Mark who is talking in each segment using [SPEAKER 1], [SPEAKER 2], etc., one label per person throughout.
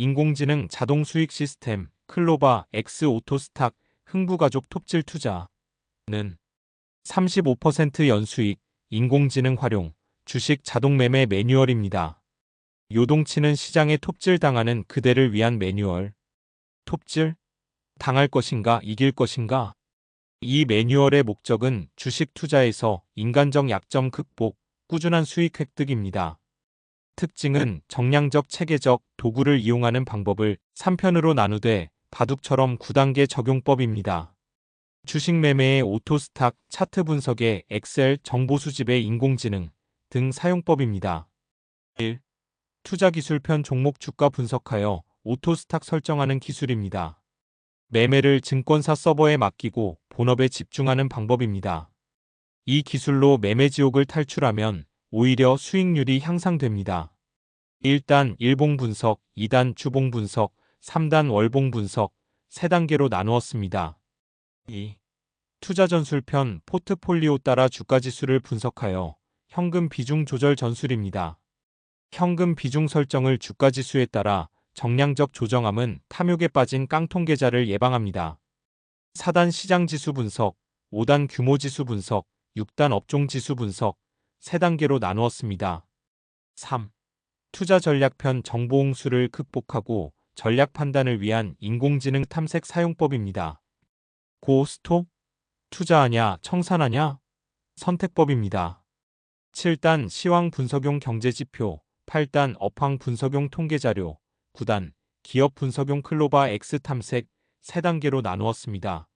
[SPEAKER 1] 인공지능 자동 수익 시스템 클로바 X 오토스탁 흥부가족 톱질 투자는 35% 연수익 인공지능 활용 주식 자동 매매 매뉴얼입니다. 요동치는 시장에 톱질 당하는 그대를 위한 매뉴얼. 톱질? 당할 것인가 이길 것인가? 이 매뉴얼의 목적은 주식 투자에서 인간적 약점 극복, 꾸준한 수익 획득입니다. 특징은 정량적 체계적 도구를 이용하는 방법을 3편으로 나누되 바둑처럼 9단계 적용법입니다. 주식 매매의 오토스탁, 차트 분석의 엑셀, 정보 수집의 인공지능 등 사용법입니다. 1. 투자 기술편 종목 주가 분석하여 오토스탁 설정하는 기술입니다. 매매를 증권사 서버에 맡기고 본업에 집중하는 방법입니다. 이 기술로 매매 지옥을 탈출하면 오히려 수익률이 향상됩니다. 1단 일봉 분석, 2단 주봉 분석, 3단 월봉 분석, 3단계로 나누었습니다. 2. 투자 전술편 포트폴리오 따라 주가 지수를 분석하여 현금 비중 조절 전술입니다. 현금 비중 설정을 주가 지수에 따라 정량적 조정함은 탐욕에 빠진 깡통 계좌를 예방합니다. 4단 시장 지수 분석, 5단 규모 지수 분석, 6단 업종 지수 분석, 3단계로 나누었습니다. 3. 투자 전략편 정보 홍수를 극복하고 전략 판단을 위한 인공지능 탐색 사용법입니다. 고 스톱? 투자하냐 청산하냐? 선택법입니다. 7단 시황 분석용 경제지표, 8단 업황 분석용 통계자료, 9단 기업 분석용 클로바 X 탐색 3단계로 나누었습니다.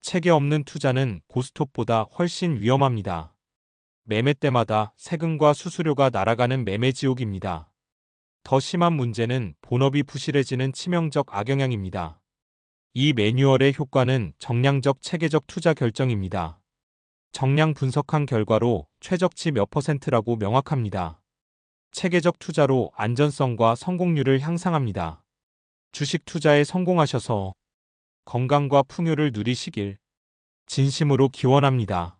[SPEAKER 1] 체계 없는 투자는 고스톱보다 훨씬 위험합니다. 매매 때마다 세금과 수수료가 날아가는 매매 지옥입니다. 더 심한 문제는 본업이 부실해지는 치명적 악영향입니다. 이 매뉴얼의 효과는 정량적 체계적 투자 결정입니다. 정량 분석한 결과로 최적치 몇 퍼센트라고 명확합니다. 체계적 투자로 안전성과 성공률을 향상합니다. 주식 투자에 성공하셔서 건강과 풍요를 누리시길 진심으로 기원합니다.